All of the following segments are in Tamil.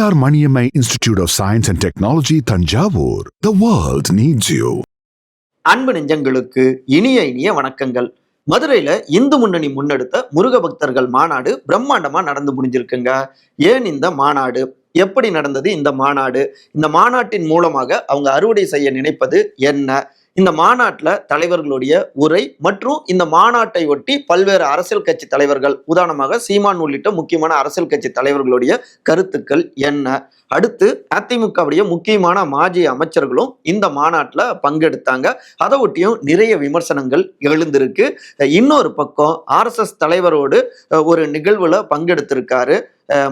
PR Maniammai institute of science and technology Thanjavur the world needs you அன்பு நெஞ்சங்களுக்கு இனிய இனிய வணக்கங்கள். மதுரையில இந்து முன்னணி முன்னெடுத்த முருக பக்தர்கள் மாநாடு பிரம்மாண்டமா நடந்து முடிஞ்சிருக்குங்க. ஏன் இந்த மாநாடு? எப்படி நடந்தது இந்த மாநாடு? இந்த மாநாட்டின் மூலமாக அவங்க அறுவடை செய்ய நினைப்பது என்ன? இந்த மாநாட்டில் தலைவர்களுடைய உரை மற்றும் இந்த மாநாட்டை ஒட்டி பல்வேறு அரசியல் கட்சி தலைவர்கள் உதாரணமாக சீமான் உள்ளிட்ட முக்கியமான அரசியல் கட்சி தலைவர்களுடைய கருத்துக்கள் என்ன? அடுத்து அதிமுகவுடைய முக்கியமான மாஜி அமைச்சர்களும் இந்த மாநாட்டில் பங்கெடுத்தாங்க. அதை ஒட்டியும் நிறைய விமர்சனங்கள் எழுந்திருக்கு. இன்னொரு பக்கம் ஆர்எஸ்எஸ் தலைவரோடு ஒரு நிகழ்வில் பங்கெடுத்திருக்காரு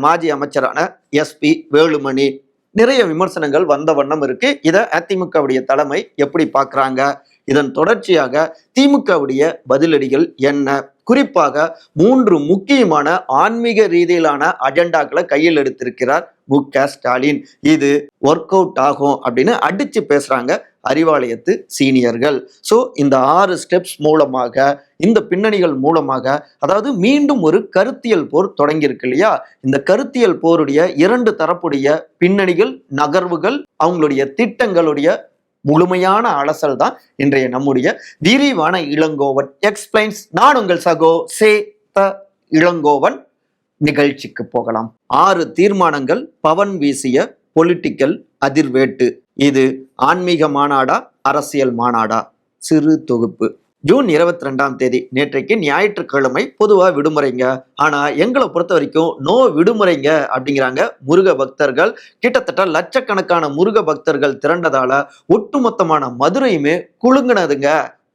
மாஜி அமைச்சரான எஸ்பி வேலுமணி. நிறைய விமர்சனங்கள் வந்த வண்ணம் இருக்கு. இதை அதிமுகவுடைய தலைமை எப்படி பார்க்குறாங்க? இதன் தொடர்ச்சியாக திமுகவுடைய பதிலடிகள் என்ன? குறிப்பாக மூன்று முக்கியமான ஆன்மீக ரீதியிலான அஜெண்டாக்களை கையில் எடுத்திருக்கிறார் மு க ஸ்டாலின். இது ஒர்க் அவுட் ஆகும் அப்படின்னு அடிச்சு பேசுறாங்க. அறிவாலயத்து சீனியர்கள். ஸோ இந்த ஆறு ஸ்டெப்ஸ் மூலமாக இந்த பின்னணிகள் மூலமாக அதாவது மீண்டும் ஒரு கருத்தியல் போர் தொடங்கியிருக்கு இல்லையா? இந்த கருத்தியல் போருடைய இரண்டு தரப்புடைய பின்னணிகள் நகர்வுகள் அவங்களுடைய திட்டங்களுடைய முழுமையான அலசல் தான் இன்றைய நம்முடைய விரிவான இளங்கோவன். எக்ஸ்பிளைன்ஸ் நான் உங்கள் சகோ சே த இளங்கோவன் நிகழ்ச்சிக்கு போகலாம். ஆறு தீர்மானங்கள் பவன் வீசிய பொலிட்டிக்கல் அதிர்வேட்டு. இது ஆன்மீக மாநாடா அரசியல் மாநாடா? சிறு தொகுப்பு. ஜூன் இருபத்தி ரெண்டாம் தேதி. நேற்றைக்கு ஞாயிற்றுக்கிழமை பொதுவாக விடுமுறைங்க. ஆனால் எங்களை பொறுத்த வரைக்கும் நோ விடுமுறைங்க அப்படிங்கிறாங்க முருக பக்தர்கள். கிட்டத்தட்ட லட்சக்கணக்கான முருக பக்தர்கள் திரண்டதால ஒட்டுமொத்தமான மதுரையுமே குலுங்கினதுங்க.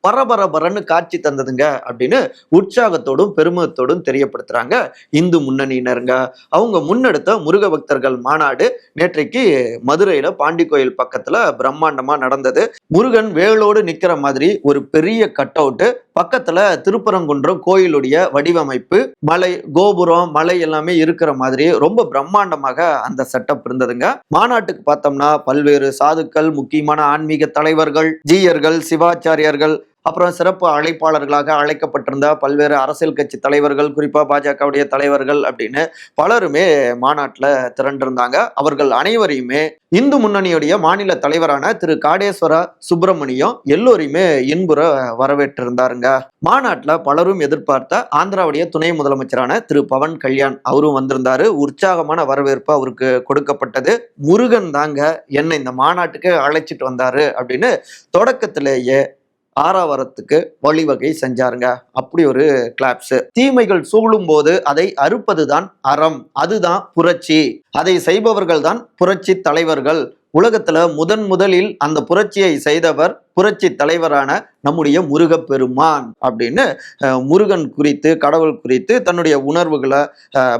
பரபரபரன்னு காட்சி தந்ததுங்க அப்படின்னு உற்சாகத்தோடும் பெருமிதத்தோடும் தெரியப்படுத்துறாங்க இந்து முன்னணியினருங்க. அவங்க முன்னெடுத்த முருக பக்தர்கள் மாநாடு நேற்றைக்கு மதுரையில பாண்டி கோயில் பக்கத்துல பிரம்மாண்டமா நடந்தது. முருகன் வேலோடு நிக்கிற மாதிரி ஒரு பெரிய கட் அவுட்டு பக்கத்துல திருப்பரங்குன்றம் கோயிலுடைய வடிவமைப்பு மலை கோபுரம் மலை எல்லாமே இருக்கிற மாதிரி ரொம்ப பிரம்மாண்டமாக அந்த செட்டப் இருந்ததுங்க. மாநாட்டுக்கு பார்த்தோம்னா பல்வேறு சாதுக்கள் முக்கியமான ஆன்மீக தலைவர்கள் ஜீயர்கள் சிவாச்சாரியர்கள் அப்புறம் சிறப்பு அழைப்பாளர்களாக அழைக்கப்பட்டிருந்த பல்வேறு அரசியல் கட்சி தலைவர்கள் குறிப்பாக பாஜகவுடைய தலைவர்கள் அப்படின்னு பலருமே மாநாட்டில் திரண்டிருந்தாங்க. அவர்கள் அனைவரையுமே இந்து முன்னணியுடைய மாநில தலைவரான திரு காடேஸ்வர சுப்பிரமணியம் எல்லோரையுமே இன்புற வரவேற்றிருந்தாருங்க. மாநாட்டில் பலரும் எதிர்பார்த்த ஆந்திராவுடைய துணை முதலமைச்சரான திரு பவன் கல்யாண் அவரும் வந்திருந்தாரு. உற்சாகமான வரவேற்பு அவருக்கு கொடுக்கப்பட்டது. முருகன் தாங்க என்னை இந்த மாநாட்டுக்கு அழைச்சிட்டு வந்தாரு அப்படின்னு தொடக்கத்திலேயே ஆறாவரத்துக்கு வழிவகை செஞ்சாருங்க. அப்படி ஒரு கிளாப்ஸ் தீமைகள் சூழும் போது அதை அறுப்பதுதான் அறம். அதுதான் புரட்சி. அதை செய்பவர்கள் தான் புரட்சி தலைவர்கள். உலகத்துல முதன் முதலில் அந்த புரட்சியை செய்தவர் புரட்சி தலைவரான நம்முடைய முருகப்பெருமான் அப்படின்னு முருகன் குறித்து கடவுள் குறித்து தன்னுடைய உணர்வுகளை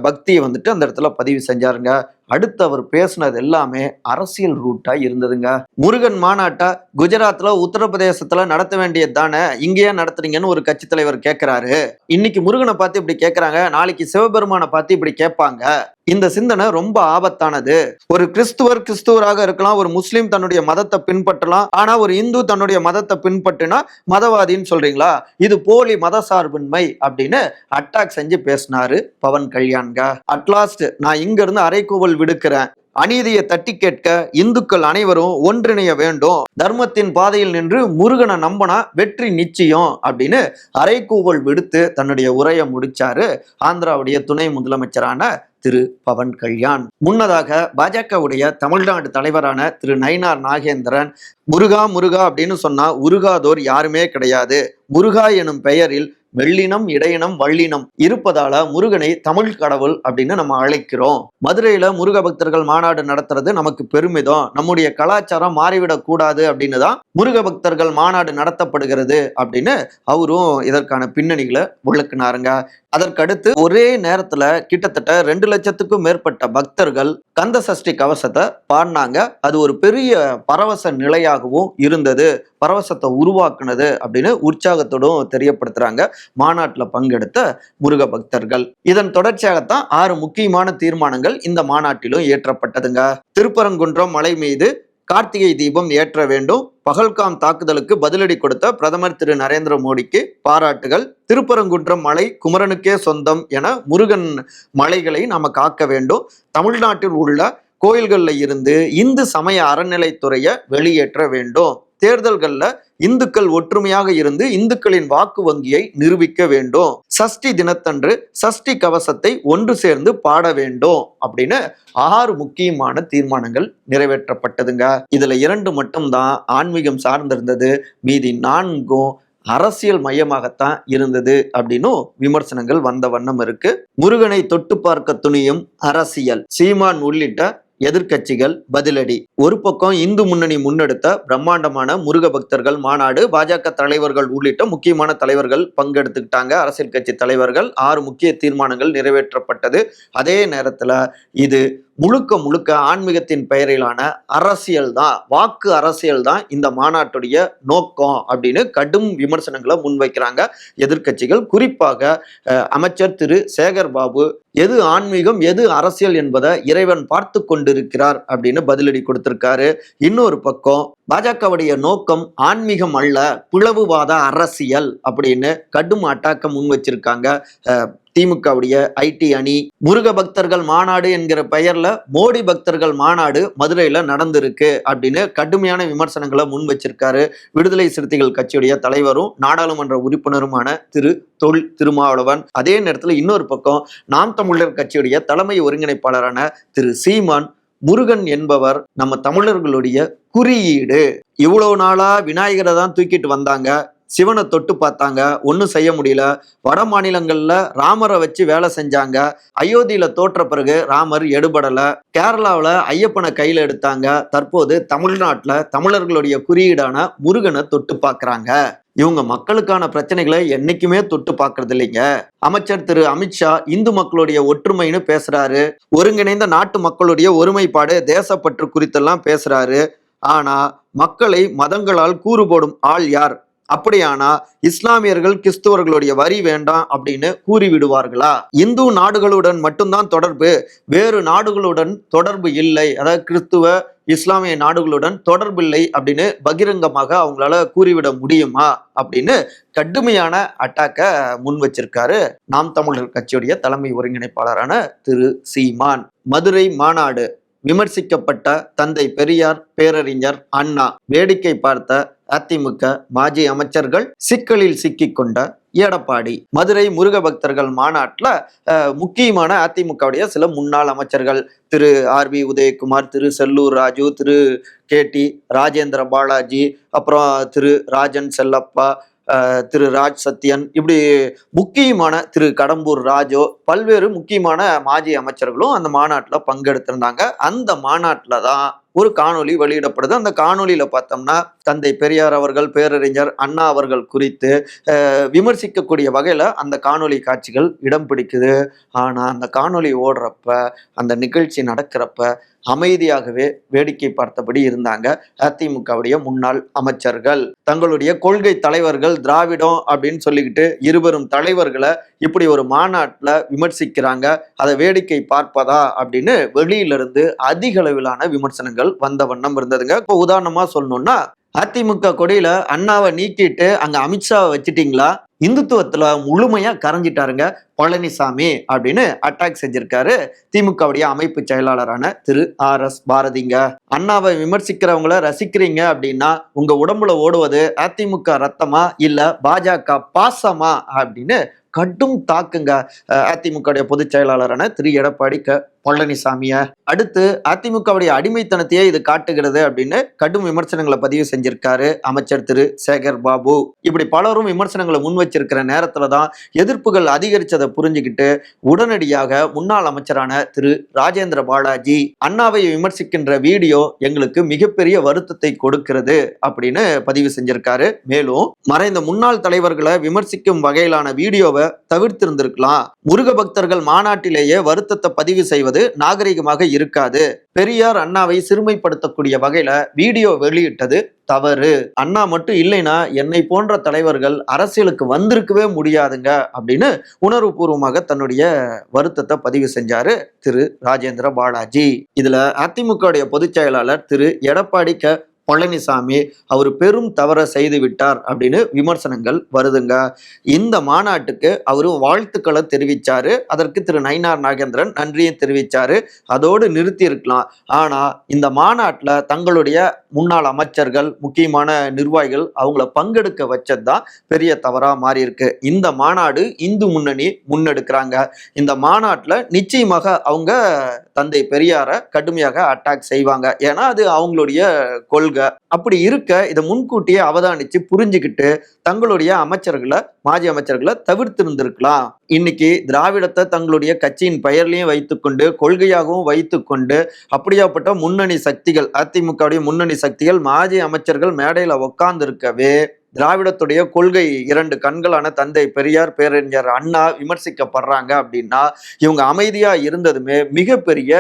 பக்தியை வந்துட்டு அந்த இடத்துல பதிவு செஞ்சாருங்க. அடுத்து அவர் பேசுனது எல்லாமே அரசியல் ரூட்டா இருந்ததுங்க. முருகன் மாநாட்டா குஜராத்ல உத்தரப்பிரதேசத்துல நடத்த வேண்டியது தானே? இங்கேயே நடத்துறீங்கன்னு ஒரு கட்சி தலைவர் கேட்கிறாரு இன்னைக்கு முருகனை பார்த்து இப்படி கேட்கறாங்க நாளைக்கு சிவபெருமானை பார்த்து இப்படி கேட்பாங்க. இந்த சிந்தனை ரொம்ப ஆபத்தானது. ஒரு கிறிஸ்துவர் கிறிஸ்துவராக இருக்கலாம் ஒரு முஸ்லீம் தன்னுடைய மதத்தை பின்பற்றலாம் ஆனா ஒரு இந்து தன்னுடைய மதத்தை பின்பற்றினா மதவாதின்னு சொல்றீங்களா? இது போலி மத சார்பின்மை அப்படின்னு அட்டாக் செஞ்சு பேசினாரு பவன் கல்யாண்க. அட்லாஸ்ட் நான் இங்க இருந்து அரைக்கோவல் விடுக்கிறேன். அநீதியை தட்டி கேட்க இந்துக்கள் அனைவரும் ஒன்றிணைய வேண்டும். தர்மத்தின் பாதையில் நின்று முருகனை நம்பனா வெற்றி நிச்சயம் அப்படின்னு அரைக்கூவல் விடுத்து தன்னுடைய உரையை முடிச்சாரு ஆந்திராவுடைய துணை முதலமைச்சரான திரு பவன் கல்யாண். முன்னதாக பாஜகவுடைய தமிழ்நாடு தலைவரான திரு நயினார் நாகேந்திரன் முருகா முருகா அப்படின்னு சொன்னா உருகாதோர் யாருமே கிடையாது. முருகா எனும் பெயரில் வெள்ளினம் இடையினம் வள்ளினம் இருப்பதால முருகனை தமிழ் கடவுள் அப்படின்னு நம்ம அழைக்கிறோம். மதுரையில முருக பக்தர்கள் மாநாடு நடத்துறது நமக்கு பெருமிதம். நம்முடைய கலாச்சாரம் மாறிவிடக் கூடாது அப்படின்னு தான் முருக பக்தர்கள் மாநாடு நடத்தப்படுகிறது அப்படின்னு அவரும் இதற்கான பின்னணிகளை விளக்குனாருங்க. அதற்கடுத்து ஒரே நேரத்துல கிட்டத்தட்ட ரெண்டு லட்சத்துக்கும் மேற்பட்ட பக்தர்கள் கந்த சஷ்டி கவசத்தை பாடினாங்க. அது ஒரு பெரிய பரவச நிலையாகவும் இருந்தது. பரவசத்தை உருவாக்குனது அப்படின்னு உற்சாகத்தோடும் தெரியப்படுத்துறாங்க. மாநாட்டில் பங்கெடுத்த முருக பக்தர்கள் இதன் தொடர்ச்சியாகத்தான் ஆறு முக்கியமான தீர்மானங்கள் இந்த மாநாட்டிலும் ஏற்றப்பட்டதுங்க திருப்பரங்குன்றம் மலை மீது கார்த்திகை தீபம் ஏற்ற வேண்டும். பகல்காம் தாக்குதலுக்கு பதிலடி கொடுத்த பிரதமர் திரு நரேந்திர மோடிக்கு பாராட்டுகள். திருப்பரங்குன்றம் மலை குமரனுக்கே சொந்தம் என முருகன் மலைகளை நாம காக்க வேண்டும். தமிழ்நாட்டில் உள்ள கோயில்களில் இருந்து இந்து சமய அறநிலைத்துறையை வெளியேற்ற வேண்டும். தேர்தல்கள்ல இந்துக்கள் ஒற்றுமையாக இருந்து இந்துக்களின் வாக்கு வங்கியை நிரூபிக்க வேண்டும். சஷ்டி தினத்தன்று சஷ்டி கவசத்தை ஒன்று சேர்ந்து பாட வேண்டும் அப்படின்னு ஆறு முக்கியமான தீர்மானங்கள் நிறைவேற்றப்பட்டதுங்க. இதுல இரண்டு மட்டும்தான் ஆன்மீகம் சார்ந்திருந்தது. மீதி நான்கும் அரசியல் மையமாகத்தான் இருந்தது அப்படின்னும் விமர்சனங்கள் வந்த வண்ணம் இருக்கு. முருகனை தொட்டு பார்க்க துணியும் அரசியல். சீமான் உள்ளிட்ட எதிர்க்கட்சிகள் பதிலடி. ஒரு பக்கம் இந்து முன்னணி முன்னெடுத்த பிரம்மாண்டமான முருக பக்தர்கள் மாநாடு பாஜக தலைவர்கள் உள்ளிட்ட முக்கியமான தலைவர்கள் பங்கெடுத்துக்கிட்டாங்க. அரசியல் கட்சி தலைவர்கள் ஆறு முக்கிய தீர்மானங்கள் நிறைவேற்றப்பட்டது. அதே நேரத்தில் இது முழுக்க முழுக்க ஆன்மீகத்தின் பெயரிலான அரசியல் தான் வாக்கு அரசியல் தான் இந்த மாநாட்டுடைய நோக்கம் அப்படின்னு கடும் விமர்சனங்களை முன்வைக்கிறாங்க எதிர்க்கட்சிகள். குறிப்பாக அமைச்சர் திரு. சேகர் பாபு எது ஆன்மீகம் எது அரசியல் என்பதை இறைவன் பார்த்து கொண்டிருக்கிறார் அப்படின்னு பதிலடி கொடுத்திருக்காரு. இன்னொரு பக்கம் பாஜகவுடைய நோக்கம் ஆன்மீகம் அல்ல பிளவுவாத அரசியல் அப்படின்னு கடும் அட்டாக்க முன் வச்சிருக்காங்க திமுகவுடைய ஐடி அணி முருக பக்தர்கள் மாநாடு என்கிற பெயர்ல மோடி பக்தர்கள் மாநாடு மதுரையில நடந்திருக்கு அப்படின்னு கடுமையான விமர்சனங்களை முன் வச்சிருக்காரு விடுதலை சிறுத்தைகள் கட்சியுடைய தலைவரும் நாடாளுமன்ற உறுப்பினருமான திரு தொல் திருமாவளவன். அதே நேரத்தில் இன்னொரு பக்கம் நாம் தமிழர் கட்சியுடைய தலைமை ஒருங்கிணைப்பாளரான திரு சீமான் முருகன் என்பவர் நம்ம தமிழர்களுடைய குறியீடு. இவ்வளவு நாளா விநாயகரை தான் தூக்கிட்டு வந்தாங்க. சிவனை தொட்டு பார்த்தாங்க. ஒன்றும் செய்ய முடியல. வட மாநிலங்களில் ராமரை வச்சு வேலை செஞ்சாங்க. அயோத்தியில் தோற்ற பிறகு ராமர் எடுபடல. கேரளாவில் ஐயப்பனை கையில் எடுத்தாங்க. தற்போது தமிழ்நாட்டில் தமிழர்களுடைய குறியீடான முருகனை தொட்டு பார்க்குறாங்க. இவங்க மக்களுக்கான பிரச்சனைகளை என்னைக்குமே தொட்டு பார்க்கறது இல்லைங்க அமைச்சர் திரு அமித்ஷா இந்து மக்களுடைய ஒற்றுமைன்னு பேசுறாரு. ஒருங்கிணைந்த நாட்டு மக்களுடைய ஒருமைப்பாடு தேசப்பற்று குறித்தெல்லாம் பேசுறாரு. ஆனா மக்களை மதங்களால் கூறுபோடும் ஆள் யார்? அப்படியானா இஸ்லாமியர்கள் கிறிஸ்துவர்களுடைய வரி வேண்டாம் அப்படின்னு கூறிவிடுவார்களா? இந்து நாடுகளுடன் மட்டும்தான் தொடர்பு வேறு நாடுகளுடன் தொடர்பு இல்லை. அதாவது கிறிஸ்துவ இஸ்லாமிய நாடுகளுடன் தொடர்பில்லை அப்படின்னு பகிரங்கமாக அவங்களால கூறிவிட முடியுமா? அப்படின்னு கடுமையான அட்டாக்க முன் வச்சிருக்காரு நாம் தமிழர் கட்சியுடைய தலைமை ஒருங்கிணைப்பாளரான திரு சீமான். மதுரை மாநாடு விமர்சிக்கப்பட்ட தந்தை பெரியார் பேரறிஞர் அண்ணா வேடிக்கை பார்த்த அதிமுக மாஜி அமைச்சர்கள் சிக்கலில் சிக்கிக்கொண்ட எடப்பாடி. மதுரை முருக பக்தர்கள் மாநாட்டில் முக்கியமான அதிமுகவுடைய சில முன்னாள் அமைச்சர்கள் Thiru R B Udhayakumar Thiru Sellur Raju Thiru K T Rajendra Balaji அப்புறம் திரு ராஜன் செல்லப்பா திரு ராஜ் சத்யன் இப்படி முக்கியமான திரு கடம்பூர் ராஜோ பல்வேறு முக்கியமான மாஜி அமைச்சர்களும் அந்த மாநாட்டில் பங்கெடுத்திருந்தாங்க. அந்த மாநாட்டில் தான் ஒரு காணொலி வெளியிடப்படுது. அந்த காணொலியில் பார்த்தோம்னா தந்தை பெரியார் அவர்கள் பேரறிஞர் அண்ணா அவர்கள் குறித்து விமர்சிக்கக்கூடிய வகையில அந்த காணொலி காட்சிகள் இடம் பிடிக்குது. ஆனா அந்த காணொலி ஓடுறப்ப அந்த நிகழ்ச்சி நடக்கிறப்ப அமைதியாகவே வேடிக்கை பார்த்தபடி இருந்தாங்க அதிமுகவுடைய முன்னாள் அமைச்சர்கள். தங்களுடைய கொள்கை தலைவர்கள் திராவிடம் அப்படின்னு சொல்லிக்கிட்டு இருவரும் தலைவர்களை இப்படி ஒரு மாநாட்டில் விமர்சிக்கிறாங்க. அதை வேடிக்கை பார்ப்பதா அப்படின்னு வெளியிலிருந்து அதிக அளவிலான விமர்சனங்கள் வந்த வண்ணம் இருந்ததுங்க. இப்போ உதாரணமா சொல்லணும்னா அதிமுக கொடியில அண்ணாவை நீக்கிட்டு அங்க அமித்ஷாவை வச்சுட்டீங்களா? இந்துத்துவத்துல முழுமையா கரைஞ்சிட்டாருங்க பழனிசாமி அப்படின்னு அட்டாக் செஞ்சிருக்காரு திமுகவுடைய அமைப்பு செயலாளரான திரு ஆர் எஸ் பாரதிங்க. அண்ணாவை விமர்சிக்கிறவங்கள ரசிக்கிறீங்க அப்படின்னா உங்க உடம்புல ஓடுவது அதிமுக ரத்தமா இல்ல பாஜக பாசமா அப்படின்னு கடும் தாக்குங்க அதிமுக அதிமுகவுடைய பொதுச் செயலாளரான திரு எடப்பாடி க பழனிசாமியை அடுத்து அதிமுகவுடைய அடிமைத்தனத்தையே இது காட்டுகிறது அப்படின்னு கடும் விமர்சனங்களை பதிவு செஞ்சிருக்காரு அமைச்சர் திரு. சேகர் பாபு. இப்படி பலரும் விமர்சனங்களை முன் வச்சிருக்கிற நேரத்துல தான் எதிர்ப்புகள் அதிகரிச்சதை புரிஞ்சுக்கிட்டு உடனடியாக முன்னாள் அமைச்சரான திரு. ராஜேந்திர பாலாஜி அண்ணாவை விமர்சிக்கின்ற வீடியோ எங்களுக்கு மிகப்பெரிய வருத்தத்தை கொடுக்கிறது அப்படின்னு பதிவு செஞ்சிருக்காரு. மேலும் மறைந்த முன்னாள் தலைவர்களை விமர்சிக்கும் வகையிலான வீடியோவை தவிர்த்திருந்திருக்கலாம். முருக பக்தர்கள் மாநாட்டிலேயே வருத்தத்தை பதிவு செய்வது நாகரிகமாக இருக்காது. பெரியார் அண்ணாவை சிறுமைப்படுத்தக்கூடிய வகையில வீடியோ வெளியிட்டது தவறு. அண்ணா மட்டும் இல்லைன்னா என்னை போன்ற தலைவர்கள் அரசியலுக்கு வந்திருக்கவே முடியாதுங்க அப்படின்னு உணர்வுபூர்வமாக தன்னுடைய வருத்தத்தை பதிவு செஞ்சாரு திரு ராஜேந்திர பாலாஜி. இதுல அதிமுகவுடைய பொதுச் செயலாளர் திரு எடப்பாடி க. பழனிசாமி அவர் பெரும் தவற செய்து விட்டார் அப்படின்னு விமர்சனங்கள் வருதுங்க. இந்த மாநாட்டுக்கு அவர் வாழ்த்துக்களை தெரிவிச்சாரு. அதற்கு திரு நயினார் நாகேந்திரன் நன்றியும் தெரிவிச்சாரு. அதோடு நிறுத்தி இருக்கலாம் ஆனா இந்த மாநாட்டில் தங்களுடைய முன்னாள் அமைச்சர்கள் முக்கியமான நிர்வாகிகள் அவங்கள பங்கெடுக்க வச்சது தான் பெரிய தவறாக மாறி இருக்கு இந்த மாநாடு இந்து முன்னணி முன்னெடுக்கிறாங்க. இந்த மாநாட்டில் நிச்சயமாக அவங்க தந்தை பெரியாரை கடுமையாக அட்டாக் செய்வாங்க. ஏன்னா அது அவங்களுடைய கொள்கை. அப்படி இருக்க இதை முன்கூட்டியே அவதானிச்சு புரிஞ்சுக்கிட்டு தங்களுடைய அமைச்சர்களை மாஜி அமைச்சர்களை தவிர்த்திருந்திருக்கலாம். இன்னைக்கு திராவிடத்தை தங்களுடைய கட்சியின் பெயர்லையும் வைத்துக்கொண்டு கொள்கையாகவும் வைத்துக்கொண்டு அப்படியாப்பட்ட முன்னணி சக்திகள் அதிமுகவுடைய முன்னணி சக்திகள் மாஜி அமைச்சர்கள் மேடையில உட்கார்ந்து இருக்கவே திராவிடத்துடைய கொள்கை இரண்டு கண்களான தந்தை பெரியார் பேரறிஞர் அண்ணா விமர்சிக்கப்படுறாங்க அப்படின்னா இவங்க அமைதியா இருந்ததுமே மிகப்பெரிய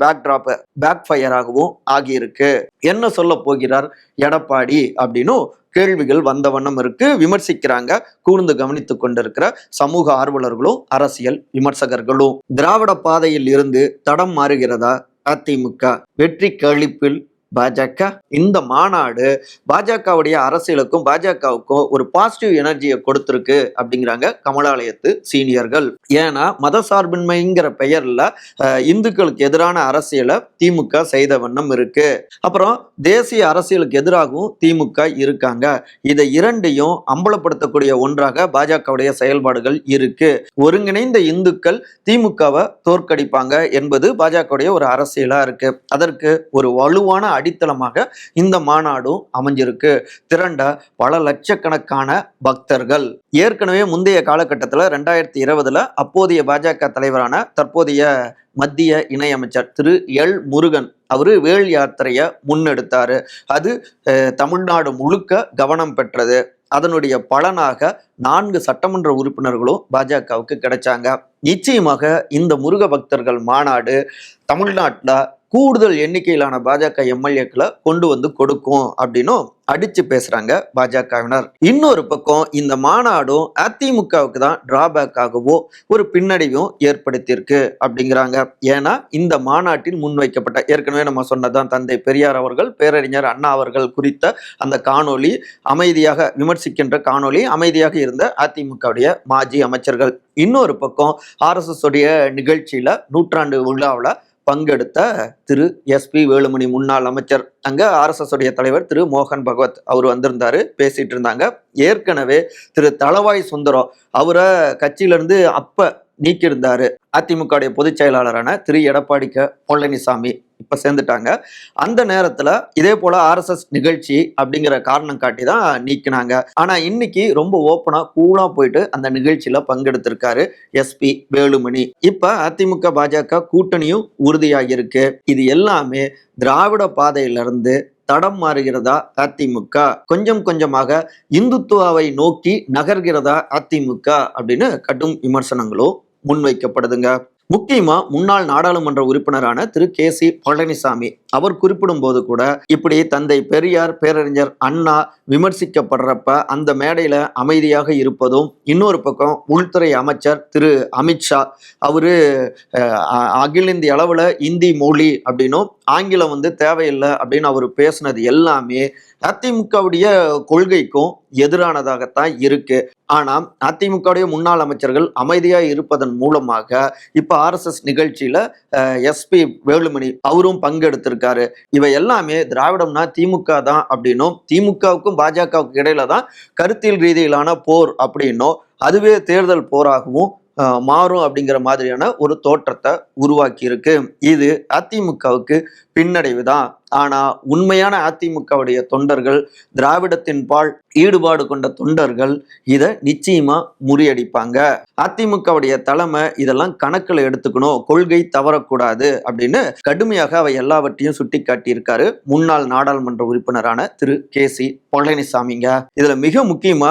பேக்ட்ராப் பேக் ஃபயராகவும் ஆகியிருக்கு. என்ன சொல்ல போகிறார்? எடப்பாடி அப்படின்னும் கேள்விகள் வந்த வண்ணம் இருக்கு. விமர்சிக்கிறாங்க கூர்ந்து கவனித்து கொண்டிருக்கிற சமூக ஆர்வலர்களும் அரசியல் விமர்சகர்களும். திராவிட பாதையில் இருந்து தடம் மாறுகிறதா? அதிமுக. வெற்றி கழிப்பில் பாஜக இந்த மாநாடு பாஜகவுடைய அரசியலுக்கும் பாஜகவுக்கும் ஒரு பாசிட்டிவ் எனர்ஜியை கொடுத்துருக்கு அப்படிங்கிறாங்க கமலாலயத்து சீனியர்கள். ஏன்னா மதசார்பின்மைங்கிற பெயர்ல இந்துக்களுக்கு எதிரான அரசியலை திமுக செய்த வண்ணம் இருக்கு. அப்புறம் தேசிய அரசியலுக்கு எதிராகவும் திமுக இருக்காங்க. இதை இரண்டையும் அம்பலப்படுத்தக்கூடிய ஒன்றாக பாஜகவுடைய செயல்பாடுகள் இருக்கு. ஒருங்கிணைந்த இந்துக்கள் திமுகவை தோற்கடிப்பாங்க என்பது பாஜகவுடைய ஒரு அரசியலா இருக்கு. அதற்கு ஒரு வலுவான அடித்தளமாக இந்த மாநாடும் அமைஞ்சிருக்கு. திரண்ட பல லட்சக்கணக்கான பக்தர்கள். ஏற்கனவே முந்தைய காலகட்டத்தில் ரெண்டாயிரத்தி இருபதுல அப்போதைய பாஜக தலைவரான தற்போதைய மத்திய இணையமைச்சர் திரு எல் முருகன் அவர் வேல் யாத்திரையை முன்னெடுத்தார். அது தமிழ்நாடு முழுக்க கவனம் பெற்றது. அதனுடைய பலனாக நான்கு சட்டமன்ற உறுப்பினர்களும் பாஜகவுக்கு கிடைச்சாங்க. நிச்சயமாக இந்த முருக பக்தர்கள் மாநாடு தமிழ்நாட்டில் கூடுதல் எண்ணிக்கையிலான பாஜக எம்எல்ஏக்களை கொண்டு வந்து கொடுக்கும் அப்படின்னும் அடிச்சு பேசுறாங்க பாஜகவினர். இன்னொரு பக்கம் இந்த மாநாடும் அதிமுகவுக்கு தான் டிராபேக் ஆகவோ ஒரு பின்னடைவும் ஏற்படுத்தியிருக்கு அப்படிங்கிறாங்க. ஏன்னா இந்த மாநாட்டில் முன்வைக்கப்பட்ட ஏற்கனவே நம்ம சொன்னதான் தந்தை பெரியார் அவர்கள் பேரறிஞர் அண்ணா அவர்கள் குறித்த அந்த காணொளி அமைதியாக விமர்சிக்கின்ற காணொளி அமைதியாக இருந்த அதிமுகவுடைய மாஜி அமைச்சர்கள். இன்னொரு பக்கம் ஆர்எஸ்எஸ் உடைய நிகழ்ச்சியில நூற்றாண்டு விழாவில் பங்கெடுத்த திரு எஸ்பி வேலுமணி முன்னாள் அமைச்சர். அங்க ஆர்எஸ்எஸ் உடைய தலைவர் திரு மோகன் பகவத் அவர் வந்திருந்தாரு பேசிட்டு இருந்தாங்க. ஏற்கனவே திரு தளவாய் சுந்தரம் அவரை கட்சியிலேருந்து அப்ப நீக்கியிருந்தாரு. அதிமுகவுடைய பொதுச் செயலாளரான திரு. எடப்பாடி க. பழனிசாமி இப்போ சேர்ந்துட்டாங்க. அந்த நேரத்தில் இதே போல் ஆர்எஸ்எஸ் நிகழ்ச்சி அப்படிங்கிற காரணம் காட்டி தான் நீக்கினாங்க. ஆனால் இன்னைக்கு ரொம்ப ஓப்பனாக கூலாக போயிட்டு அந்த நிகழ்ச்சியில் பங்கெடுத்திருக்காரு எஸ்பி வேலுமணி. இப்போ அதிமுக பாஜக கூட்டணியும் உறுதியாகியிருக்கு. இது எல்லாமே திராவிட பாதையிலிருந்து தடம் மாறுகிறதா அதிமுக? கொஞ்சம் கொஞ்சமாக இந்துத்துவாவை நோக்கி நகர்கிறதா அதிமுக? அப்படின்னு கடும் விமர்சனங்களும் முன்வைக்கப்படுதுங்க. முக்கியமா முன்னாள் நாடாளுமன்ற உறுப்பினரான திரு கே சி பழனிசாமி. அவர் குறிப்பிடும் போது கூட இப்படி தந்தை பெரியார் பேரறிஞர் அண்ணா விமர்சிக்கப்படுறப்ப அந்த மேடையில அமைதியாக இருப்பதும் இன்னொரு பக்கம் உள்துறை அமைச்சர் திரு. அமித்ஷா அவரு அகில இந்திய அளவுல இந்தி மொழி அப்படின்னும் ஆங்கிலம் வந்து தேவையில்லை அப்படின்னு அவர் பேசினது எல்லாமே அதிமுகவுடைய கொள்கைக்கும் எதிரானதாகத்தான் இருக்கு. ஆனா அதிமுகவுடைய முன்னாள் அமைச்சர்கள் அமைதியா இருப்பதன் மூலமாக இப்ப ஆர்எஸ்எஸ் நிகழ்ச்சியில எஸ்பி வேலுமணி அவரும் பங்கெடுத்திருக்காரு. இவை எல்லாமே திராவிடம்னா திமுக தான் அப்படின்னும் திமுகவுக்கும் பாஜகவுக்கு இடையில தான் கருத்தியல் ரீதியிலான போர் அப்படின்னும் அதுவே தேர்தல் போராகவும் மாறும் அப்படிங்கிற மாதிரியான ஒரு தோற்றத்தை உருவாக்கி இருக்கு இது அதிமுகவுக்கு பின்னடைவு தான். ஆனா உண்மையான அதிமுகவுடைய தொண்டர்கள் திராவிடத்தின் பால் ஈடுபாடு கொண்ட தொண்டர்கள் இதை நிச்சயமா முறியடிப்பாங்க. அதிமுகவுடைய தலைமை இதெல்லாம் கணக்கில் எடுத்துக்கணும் கொள்கை தவறக்கூடாது அப்படின்னு கடுமையாக அவை எல்லாவற்றையும் சுட்டி காட்டியிருக்காரு முன்னாள் நாடாளுமன்ற உறுப்பினரான திரு. கே. சி. பழனிசாமிங்க. இதுல மிக முக்கியமா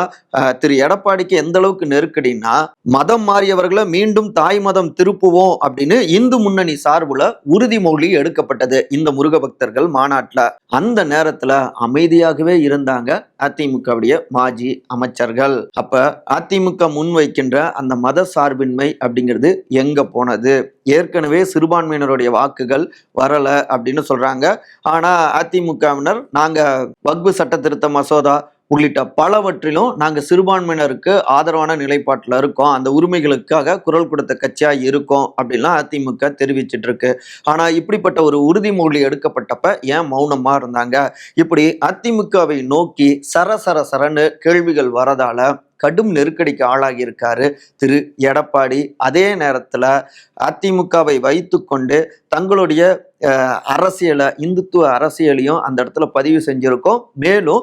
திரு. எடப்பாடிக்கு எந்த அளவுக்கு நெருக்கடினா மதம் மாறியவர்களை மீண்டும் தாய் மதம் திருப்புவோம் அப்படின்னு இந்து முன்னணி சார்புல உறுதிமொழி எடுக்கப்பட்டது இந்த முருக பக்தர்கள் மாநாட்டில் அந்த நேரத்தில் அமைதியாகவே இருந்தாங்க அதிமுகவுடைய மாஜி அமைச்சர்கள். அப்ப அதிமுக முன்வைக்கின்ற அந்த மத சார்பின்மை அப்படிங்கிறது எங்க போனது? ஏற்கனவே சிறுபான்மையினருடைய வாக்குகள் வரல அப்படின்னு சொல்றாங்க. ஆனா அதிமுகவினர் நாங்க வக்பு சட்ட திருத்த மசோதா உள்ளிட்ட பலவற்றிலும் நாங்கள் சிறுபான்மையினருக்கு ஆதரவான நிலைப்பாட்டில் இருக்கோம். அந்த உரிமைகளுக்காக குரல் கொடுத்த கட்சியாக இருக்கோம் அப்படின்லாம் அதிமுக தெரிவிச்சிட்டு இருக்கு ஆனால் இப்படிப்பட்ட ஒரு உறுதிமொழி எடுக்கப்பட்டப்ப ஏன் மௌனமாக இருந்தாங்க? இப்படி அதிமுகவை நோக்கி சர சர சரன்னு கேள்விகள் வரதால கடும் நெருக்கடிக்கு ஆளாகி இருக்காரு திரு. எடப்பாடி. அதே நேரத்தில் அதிமுகவை வைத்துக்கொண்டு தங்களுடைய அரசியலை இந்துத்துவ அரசியலையும் அந்த இடத்துல பதிவு செஞ்சிருக்கோம். மேலும்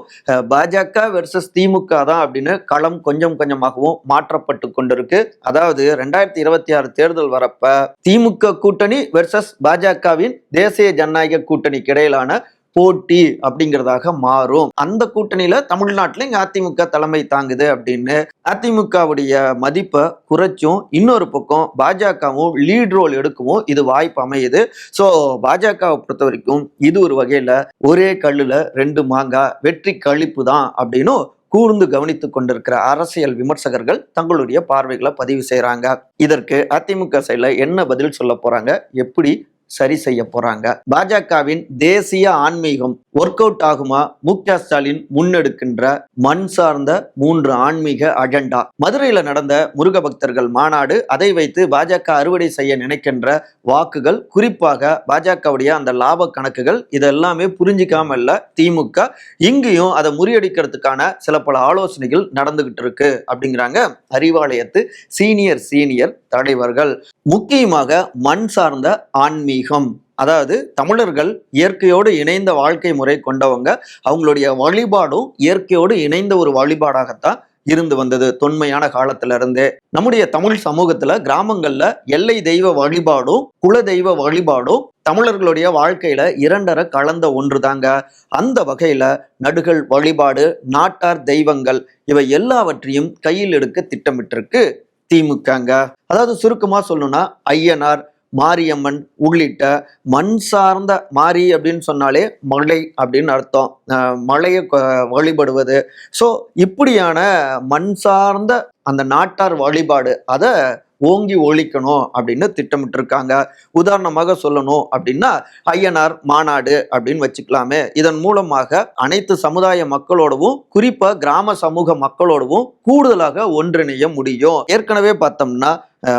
பாஜக வெர்சஸ் திமுக தான் அப்படின்னு களம் கொஞ்சம் கொஞ்சமாகவும் மாற்றப்பட்டு கொண்டிருக்கு. அதாவது ரெண்டாயிரத்தி இருபத்தி ஆறு தேர்தல் வரப்ப திமுக கூட்டணி வெர்சஸ் பாஜகவின் தேசிய ஜனநாயக கூட்டணிக்கு இடையிலான போட்டி அப்படிங்கிறதாக மாறும். அந்த கூட்டணியில தமிழ்நாட்டில் இங்க அதிமுக தலைமை தாங்குது அப்படின்னு அதிமுகவுடைய மதிப்பை குறைச்சும் இன்னொரு பக்கம் பாஜகவும் லீட் ரோல் எடுக்கவும் இது வாய்ப்பு அமையுது. ஸோ பாஜகவை பொறுத்த வரைக்கும் இது ஒரு வகையில ஒரே கல்லுல ரெண்டு மாங்காய் வெற்றி கழிப்பு தான் அப்படின்னும் கூர்ந்து கவனித்து கொண்டிருக்கிற அரசியல் விமர்சகர்கள் தங்களுடைய பார்வைகளை பதிவு செய்கிறாங்க இதற்கு அதிமுக செயலில் என்ன பதில் சொல்ல போகிறாங்க எப்படி சரி செய்ய போறாங்க. பாஜகவின் தேசிய ஆன்மீகம் ஒர்க் அவுட் ஆகுமா? மு க ஸ்டாலின் முன்னெடுக்கின்ற மண் சார்ந்த மூன்று ஆன்மீக அஜெண்டா மதுரையில நடந்த முருக பக்தர்கள் மாநாடு அதை வைத்து பாஜக அறுவடை செய்ய நினைக்கின்ற வாக்குகள் குறிப்பாக பாஜகவுடைய அந்த லாப கணக்குகள் இதெல்லாமே புரிஞ்சிக்காம இல்ல திமுக. இங்கேயும் அதை முறியடிக்கிறதுக்கான சில பல ஆலோசனைகள் நடந்துகிட்டு இருக்கு அப்படிங்கிறாங்க அறிவாலயத்து சீனியர் சீனியர் தலைவர்கள். முக்கியமாக மண் சார்ந்த ஆன்மீகம். அதாவது தமிழர்கள் இயற்கையோடு இணைந்த வாழ்க்கை முறை கொண்டவங்க அவங்களுடைய வழிபாடும் இயற்கையோடு இணைந்த ஒரு வழிபாடாகத்தான் இருந்து வந்தது தொன்மையான காலத்துல இருந்து நம்முடைய தமிழ் சமூகத்துல கிராமங்கள்ல எல்லை தெய்வ வழிபாடும் குல தெய்வ வழிபாடும் தமிழர்களுடைய வாழ்க்கையில இரண்டரை கலந்த ஒன்றுதாங்க. அந்த வகையில நடுகள் வழிபாடு நாட்டார் தெய்வங்கள் இவை எல்லாவற்றையும் கையில் எடுக்க திட்டமிட்டிருக்கு. திமுகங்க. அதாவது சுருக்கமாக சொல்லணும்னா ஐயனார் மாரியம்மன் உள்ளிட்ட மண் சார்ந்த மாரி அப்படின்னு சொன்னாலே மழை அப்படின்னு அர்த்தம். மலையை மழையை வழிபடுவது. ஸோ இப்படியான மண் சார்ந்த அந்த நாட்டார் வழிபாடு அதை ஓங்கி ஒழிக்கணும் அப்படின்னு திட்டமிட்டிருக்காங்க. உதாரணமாக சொல்லணும் அப்படின்னா ஐயனார் மாநாடு அப்படின்னு வச்சுக்கலாமே. இதன் மூலமாக அனைத்து சமுதாய மக்களோடவும் குறிப்பா கிராம சமூக மக்களோடவும் கூடுதலாக ஒன்றிணைய முடியும். ஏற்கனவே பார்த்தோம்னா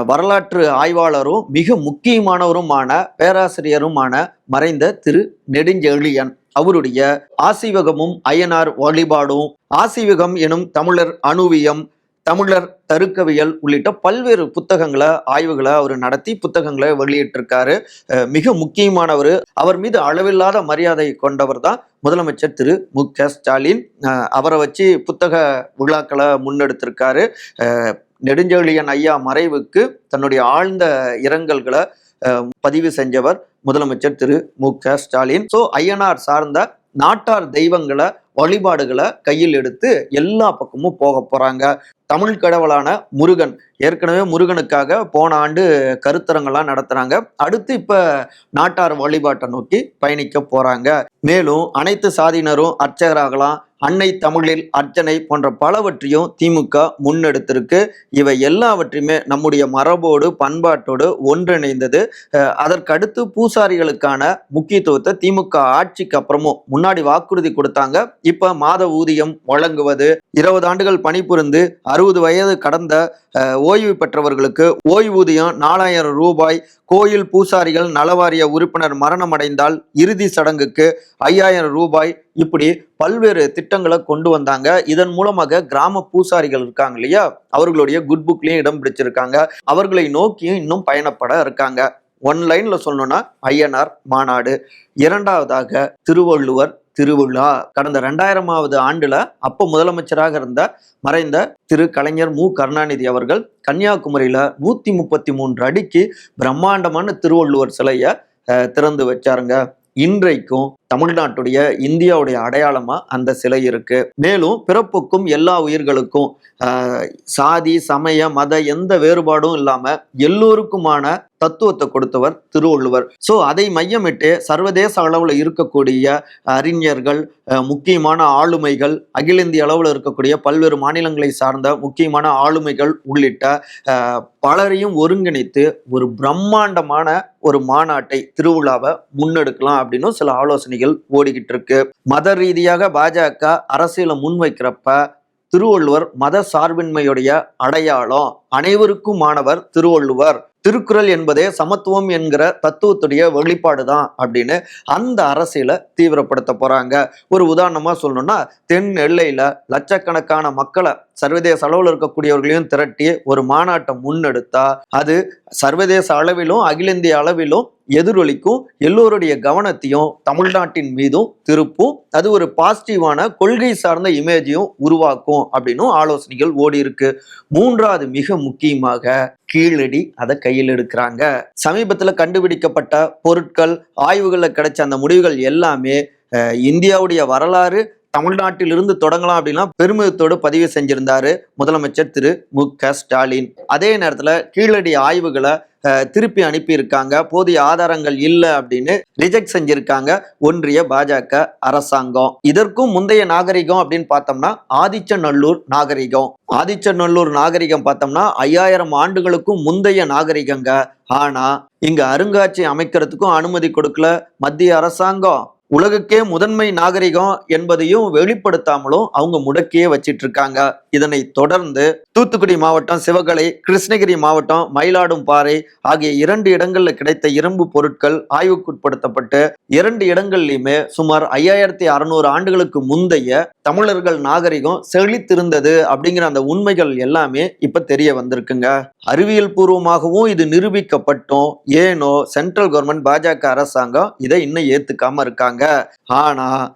வரலாற்று ஆய்வாளரும் மிக முக்கியமானவருமான பேராசிரியருமான மறைந்த திரு நெடுஞ்செழியன் அவருடைய ஆசிவகமும் அய்யனார் வழிபாடும் ஆசிவகம் எனும் தமிழர் அணுவியம் தமிழர் தருக்கவியல் உள்ளிட்ட பல்வேறு புத்தகங்களை ஆய்வுகளை அவர் நடத்தி புத்தகங்களை வெளியிட்டிருக்காரு. மிக முக்கியமானவர். அவர் மீது அளவில்லாத மரியாதை கொண்டவர் தான் முதலமைச்சர் திரு. மு. க. ஸ்டாலின். அவரை வச்சு புத்தக விழாக்களை முன்னெடுத்திருக்காரு. நெடுஞ்செழியன் ஐயா மறைவுக்கு தன்னுடைய ஆழ்ந்த இரங்கல்களை பதிவு செஞ்சவர் முதலமைச்சர் திரு. மு. க. ஸ்டாலின். ஸோ ஐயனார் சார்ந்த நாட்டார் தெய்வங்களை வழிபாடுகளை கையில் எடுத்து எல்லா பக்கமும் போக போறாங்க. தமிழ் கடவுளான முருகன் ஏற்கனவே முருகனுக்காக போன ஆண்டு கருத்தரங்கெல்லாம் நடத்துறாங்க. அடுத்து இப்ப நாட்டார் வழிபாட்டை நோக்கி பயணிக்க போறாங்க. மேலும் அனைத்து சாதியினரும் அர்ச்சகராகலாம். அன்னை தமிழில் அர்ச்சனை போன்ற பலவற்றையும் திமுக முன்னெடுத்திருக்கு. இவை எல்லாவற்றையுமே நம்முடைய மரபோடு பண்பாட்டோடு ஒன்றிணைந்தது. அதற்கடுத்து பூசாரிகளுக்கான முக்கியத்துவத்தை திமுக ஆட்சிக்கு அப்புறமும் முன்னாடி வாக்குறுதி கொடுத்தாங்க. இப்ப மாத ஊதியம் வழங்குவது இருபது ஆண்டுகள் பணிபுரிந்து அறுபது வயது கடந்த ஓய்வு பெற்றவர்களுக்கு ஓய்வூதியம் நாலாயிரம் ரூபாய் கோயில் பூசாரிகள் நலவாரிய உறுப்பினர் மரணமடைந்தால் இறுதி சடங்குக்கு ஐயாயிரம் ரூபாய் இப்படி பல்வேறு திட்டங்களை கொண்டு வந்தாங்க. இதன் மூலமாக கிராம பூசாரிகள் இருக்காங்க இல்லையா? அவர்களுடைய குட் புக்லயும் இடம் பிடிச்சிருக்காங்க. அவர்களை நோக்கியும் இன்னும் பயணப்பட இருக்காங்க. ஒன் லைன்ல சொல்லணும்னா ஐயனார் மாநாடு. இரண்டாவதாக திருவள்ளுவர் திருவிழா. கடந்த ரெண்டாயிரமாவது ஆண்டுல அப்போ முதலமைச்சராக இருந்த மறைந்த திரு கலைஞர் மு. கருணாநிதி அவர்கள் கன்னியாகுமரியில நூத்தி முப்பத்தி மூன்று அடிக்கு பிரம்மாண்டமான திருவள்ளுவர் சிலையை திறந்து வச்சாருங்க. இன்றைக்கும் தமிழ்நாட்டுடைய இந்தியாவுடைய அடையாளமா அந்த சிலை இருக்கு. மேலும் பிறப்புக்கும் எல்லா உயிர்களுக்கும் சாதி சமய மத எந்த வேறுபாடும் இல்லாம எல்லோருக்குமான தத்துவத்தை கொடுத்தவர் திருவள்ளுவர். ஸோ அதை மையமிட்டு சர்வதேச அளவில் இருக்கக்கூடிய அறிஞர்கள் முக்கியமான ஆளுமைகள் அகில இந்திய அளவில் இருக்கக்கூடிய பல்வேறு மாநிலங்களை சார்ந்த முக்கியமான ஆளுமைகள் உள்ளிட்ட பலரையும் ஒருங்கிணைத்து ஒரு பிரம்மாண்டமான ஒரு மாநாட்டை திருவிழாவை முன்னெடுக்கலாம் அப்படின்னு சில ஆலோசனைகள் ஓடிக்கிட்டு இருக்கு மத ரீதியாக பாஜக அரசியலை முன்வைக்கிறப்ப திருவள்ளுவர் மத சார்பின்மையுடைய அடையாளம். அனைவருக்கும் மாணவர் திருவள்ளுவர். திருக்குறள் என்பதே சமத்துவம் என்கிற தத்துவத்துடைய வெளிப்பாடு தான் அப்படின்னு அந்த அரசியலை தீவிரப்படுத்த போறாங்க. ஒரு உதாரணமா சொல்லணும்னா தென் எல்லையில லட்சக்கணக்கான மக்களை சர்வதேச அளவில் இருக்கக்கூடியவர்களையும் திரட்டி ஒரு மாநாட்டை முன்னெடுத்தா அது சர்வதேச அளவிலும் அகில இந்திய அளவிலும் எதிரொலிக்கும் எல்லோருடைய கவனத்தையும் தமிழ்நாட்டின் மீதும் திருப்பும். அது ஒரு பாசிட்டிவான கொள்கை சார்ந்த இமேஜையும் உருவாக்கும் அப்படின்னும் ஆலோசனைகள் ஓடி இருக்கு. மூன்றாவது மிக முக்கியமாக கீழடி அதை கையில் எடுக்கிறாங்க. சமீபத்தில் கண்டுபிடிக்கப்பட்ட பொருட்கள் ஆய்வுகளில் கிடைச்ச அந்த முடிவுகள் எல்லாமே இந்தியாவுடைய வரலாறு தமிழ்நாட்டிலிருந்து தொடங்கலாம் அப்படின்னா பெருமிதத்தோடு பதிவு செஞ்சிருந்தாரு முதலமைச்சர் திரு மு க ஸ்டாலின். அதே நேரத்தில் கீழடி ஆய்வுகளை திருப்பி அனுப்பியிருக்காங்க. போதிய ஆதாரங்கள் இல்லை அப்படின்னு ரிஜெக்ட் செஞ்சிருக்காங்க ஒன்றிய பாஜக அரசாங்கம். இதற்கும் முந்தைய நாகரிகம் அப்படின்னு பார்த்தோம்னா ஆதிச்சநல்லூர் நாகரிகம். ஆதிச்சநல்லூர் நாகரிகம் பார்த்தோம்னா ஐயாயிரம் ஆண்டுகளுக்கும் முந்தைய நாகரிகங்க. ஆனா இங்க அருங்காட்சியம் அமைக்கிறதுக்கும் அனுமதி கொடுக்கல மத்திய அரசாங்கம். உலகுக்கே முதன்மை நாகரிகம் என்பதையும் வெளிப்படுத்தாமலும் அவங்க முடக்கியே வச்சிட்டு இருக்காங்க இதனை தொடர்ந்து தூத்துக்குடி மாவட்டம் சிவகலை கிருஷ்ணகிரி மாவட்டம் மயிலாடும் பாறை ஆகிய இரண்டு இடங்கள்ல கிடைத்த இரும்பு பொருட்கள் ஆய்வுக்குட்படுத்தப்பட்டு இரண்டு இடங்கள்லையுமே சுமார் ஐயாயிரத்தி அறுநூறு ஆண்டுகளுக்கு முந்தைய தமிழர்கள் நாகரிகம் செழித்திருந்தது அப்படிங்கிற அந்த உண்மைகள் எல்லாமே இப்ப தெரிய வந்திருக்குங்க. அறிவியல் பூர்வமாகவும் இது நிரூபிக்கப்பட்டும். ஏனோ சென்ட்ரல் கவர்மெண்ட் பாஜக அரசாங்கம் இதை இன்னும் ஏத்துக்காம இருக்காங்க. ஆனா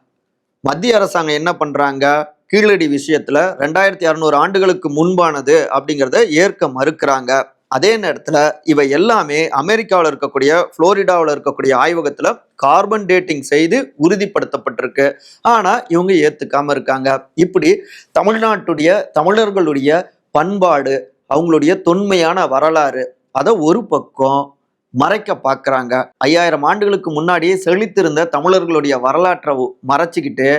மத்திய அரசாங்கம் என்ன பண்றாங்க? கீழடி விஷயத்துல ரெண்டாயிரத்தி அறுநூறு ஆண்டுகளுக்கு முன்பானது அப்படிங்கிறத ஏற்க மறுக்கிறாங்க. அதே நேரத்துல இவை எல்லாமே அமெரிக்காவில் இருக்கக்கூடிய புளோரிடாவில் இருக்கக்கூடிய ஆய்வகத்துல கார்பன் டேட்டிங் செய்து உறுதிப்படுத்தப்பட்டிருக்கு. ஆனா இவங்க ஏத்துக்காம இருக்காங்க. இப்படி தமிழ்நாட்டுடைய தமிழர்களுடைய பண்பாடு அவங்களுடைய தொன்மையான வரலாறு அதை ஒரு பக்கம் மறைக்க பார்க்குறாங்க. ஐயாயிரம் ஆண்டுகளுக்கு முன்னாடியே செழித்திருந்த தமிழர்களுடைய வரலாற்றை மறைச்சிக்கிட்டு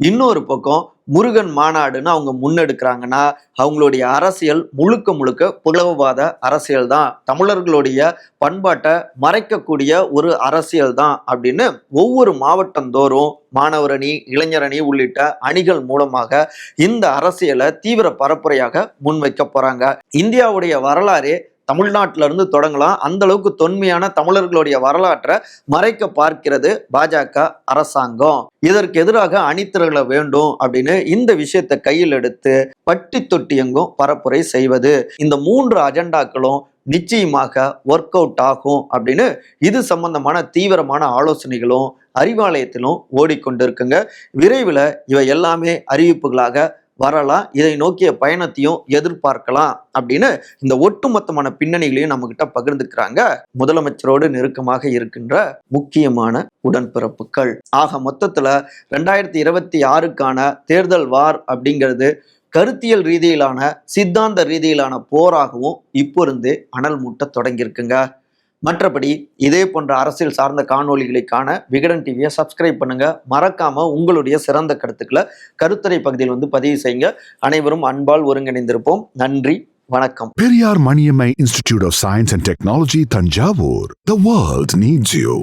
இன்னொரு பக்கம் முருகன் மாநாடுன்னு அவங்க முன்னெடுக்கிறாங்கன்னா அவங்களுடைய அரசியல் முழுக்க முழுக்க பிளவுவாத அரசியல் தான். தமிழர்களுடைய பண்பாட்டை மறைக்கக்கூடிய ஒரு அரசியல் தான் அப்படின்னு ஒவ்வொரு மாவட்டம் தோறும் மாணவரணி இளைஞரணி உள்ளிட்ட அணிகள் மூலமாக இந்த அரசியலை தீவிர பரப்புரையாக முன்வைக்க போறாங்க. இந்தியாவுடைய வரலாறே தமிழ்நாட்டில இருந்து தொடங்கலாம். அந்த அளவுக்கு தொன்மையான தமிழர்களுடைய வரலாற்றை மறைக்க பார்க்கிறது பாஜக அரசாங்கம். இதற்கு எதிராக அணிதிரள வேண்டும் அப்படின்னு இந்த விஷயத்தை கையில் எடுத்து பட்டி தொட்டி எங்கும் பரப்புரை செய்வது. இந்த மூன்று அஜெண்டாக்களும் நிச்சயமாக ஒர்க் அவுட் ஆகும் அப்படின்னு இது சம்பந்தமான தீவிரமான ஆலோசனைகளும் அறிவாலயத்திலும் ஓடிக்கொண்டிருக்குங்க. விரைவில் இவை எல்லாமே அறிவிப்புகளாக வரலாம். இதை நோக்கிய பயணத்தையும் எதிர்பார்க்கலாம் அப்படின்னு இந்த ஒட்டுமொத்தமான பின்னணிகளையும் நம்ம கிட்ட பகிர்ந்துக்கிறாங்க முதலமைச்சரோடு நெருக்கமாக இருக்கின்ற முக்கியமான உடன்பிறப்புகள். ஆக மொத்தத்துல ரெண்டாயிரத்தி இருபத்தி ஆறுக்கான தேர்தல் வார் அப்படிங்கிறது கருத்தியல் ரீதியிலான சித்தாந்த ரீதியிலான போராகவும் இப்போ இருந்தே அனல் மூட்ட தொடங்கியிருக்குங்க. மற்றபடி இதே போன்ற அரசியல் சார்ந்த காணொலிகளை காண விகடன் டிவியை சப்ஸ்கிரைப் பண்ணுங்க. மறக்காம உங்களுடைய சிறந்த கருத்துக்களை கருத்துரை பகுதியில் வந்து பதிவு செய்யுங்க. அனைவரும் அன்பால் ஒருங்கிணைந்திருப்போம். நன்றி வணக்கம். Periyar Maniammai institute of science and technology Thanjavur. The world needs you